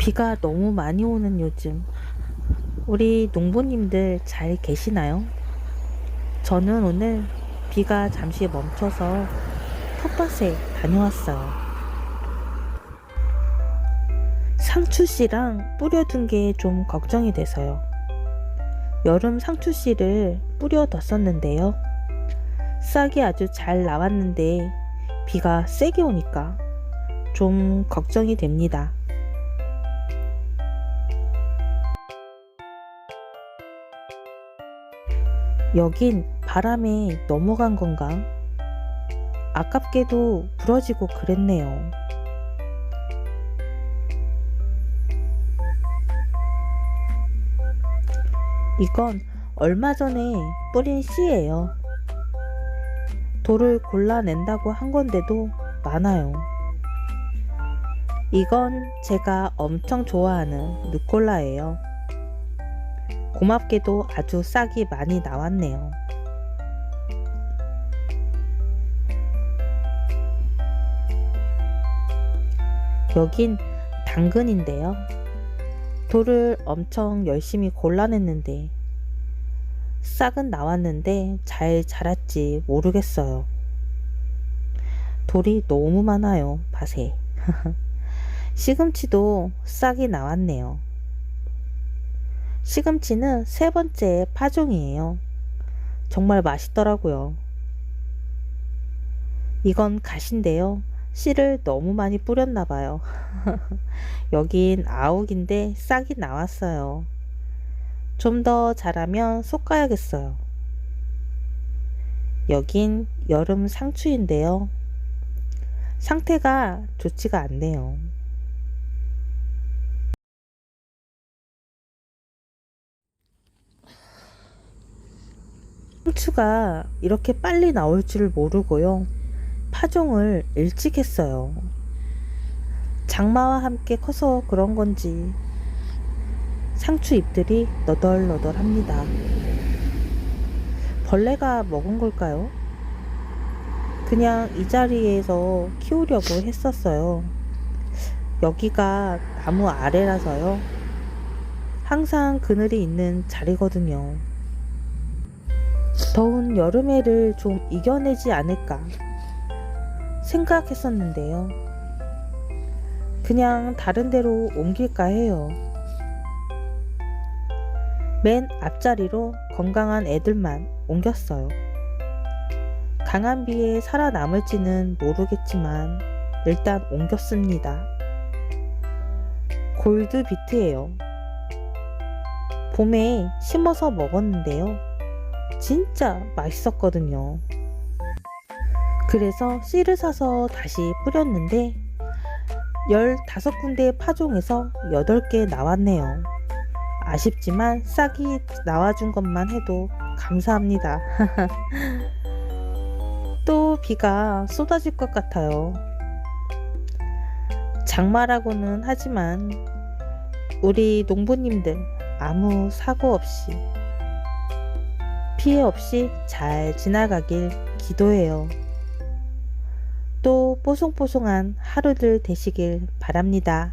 비가 너무 많이 오는 요즘 우리 농부님들 잘 계시나요? 저는 오늘 비가 잠시 멈춰서 텃밭에 다녀왔어요. 상추씨랑 뿌려둔 게 좀 걱정이 돼서요. 여름 상추씨를 뿌려뒀었는데요. 싹이 아주 잘 나왔는데 비가 세게 오니까 좀 걱정이 됩니다. 여긴 바람에 넘어간 건가? 아깝게도 부러지고 그랬네요. 이건 얼마 전에 뿌린 씨예요. 돌을 골라낸다고 한 건데도 많아요. 이건 제가 엄청 좋아하는 루꼴라예요. 고맙게도 아주 싹이 많이 나왔네요. 여긴 당근인데요. 돌을 엄청 열심히 골라냈는데 싹은 나왔는데 잘 자랐지 모르겠어요. 돌이 너무 많아요, 밭에. 시금치도 싹이 나왔네요. 시금치는 세 번째 파종이에요. 정말 맛있더라고요. 이건 갓인데요. 씨를 너무 많이 뿌렸나 봐요. 여긴 아욱인데 싹이 나왔어요. 좀 더 자라면 솎아야겠어요. 여긴 여름 상추인데요. 상태가 좋지가 않네요. 상추가 이렇게 빨리 나올 줄 모르고요. 파종을 일찍 했어요. 장마와 함께 커서 그런 건지 상추 잎들이 너덜너덜합니다. 벌레가 먹은 걸까요? 그냥 이 자리에서 키우려고 했었어요. 여기가 나무 아래라서요. 항상 그늘이 있는 자리거든요. 더운 여름해를 좀 이겨내지 않을까 생각했었는데요. 그냥 다른 데로 옮길까 해요. 맨 앞자리로 건강한 애들만 옮겼어요. 강한 비에 살아남을지는 모르겠지만 일단 옮겼습니다. 골드 비트예요. 봄에 심어서 먹었는데요. 진짜 맛있었거든요. 그래서 씨를 사서 다시 뿌렸는데 15군데 파종해서 8개 나왔네요. 아쉽지만 싹이 나와준 것만 해도 감사합니다. 또 비가 쏟아질 것 같아요. 장마라고는 하지만 우리 농부님들 아무 사고 없이 피해 없이 잘 지나가길 기도해요. 또 뽀송뽀송한 하루들 되시길 바랍니다.